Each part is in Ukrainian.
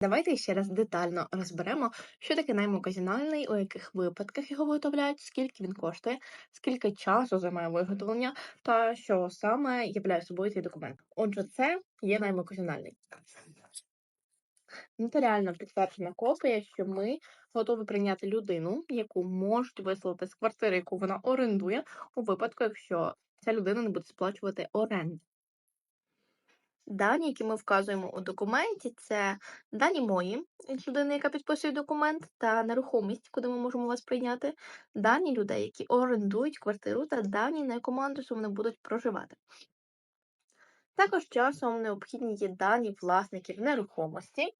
Давайте ще раз детально розберемо, що таке найм оказіональний, у яких випадках його виготовляють, скільки він коштує, скільки часу займає виготовлення, та що саме являє собою цей документ. Отже, це є найм оказіональний. Нотаріально підтверджена копія, що ми готові прийняти людину, яку можуть виселити з квартири, яку вона орендує, у випадку, якщо ця людина не буде сплачувати оренду. Дані, які ми вказуємо у документі, це дані мої, як людини, яка підписує документ, та нерухомість, куди ми можемо вас прийняти, дані людей, які орендують квартиру, та дані, на якому адресу вони будуть проживати. Також часом необхідні є дані власників нерухомості.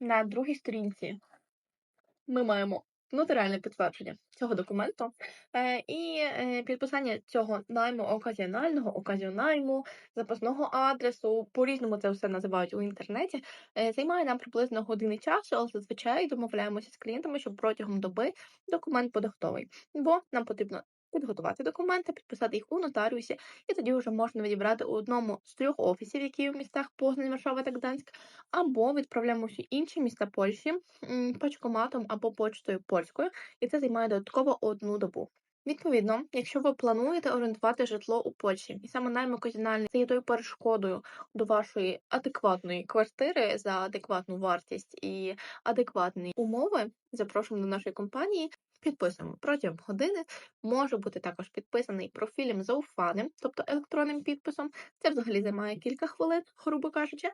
На другій сторінці ми маємо нотаріальне підтвердження цього документу е, і е, підписання цього найму оказіонального, оказіонайму, запасного адресу. По-різному це все називають у інтернеті. Е, займає нам приблизно години часу, але зазвичай домовляємося з клієнтами, що протягом доби документ буде готовий. Бо нам потрібно підготувати документи, підписати їх у нотаріусі, і тоді вже можна відібрати у одному з трьох офісів, які в містах Познань, Варшава та Гданськ, або відправляємо всі інші міста Польщі пачкоматом або почтою польською, і це займає додатково одну добу. Відповідно, якщо ви плануєте орендувати житло у Польщі, і саме найм оказіональний це є тою перешкодою до вашої адекватної квартири за адекватну вартість і адекватні умови, запрошуємо до нашої компанії. Підписуємо протягом години. Може бути також підписаний профілем зауфаним, тобто електронним підписом. Це взагалі займає кілька хвилин, грубо кажучи.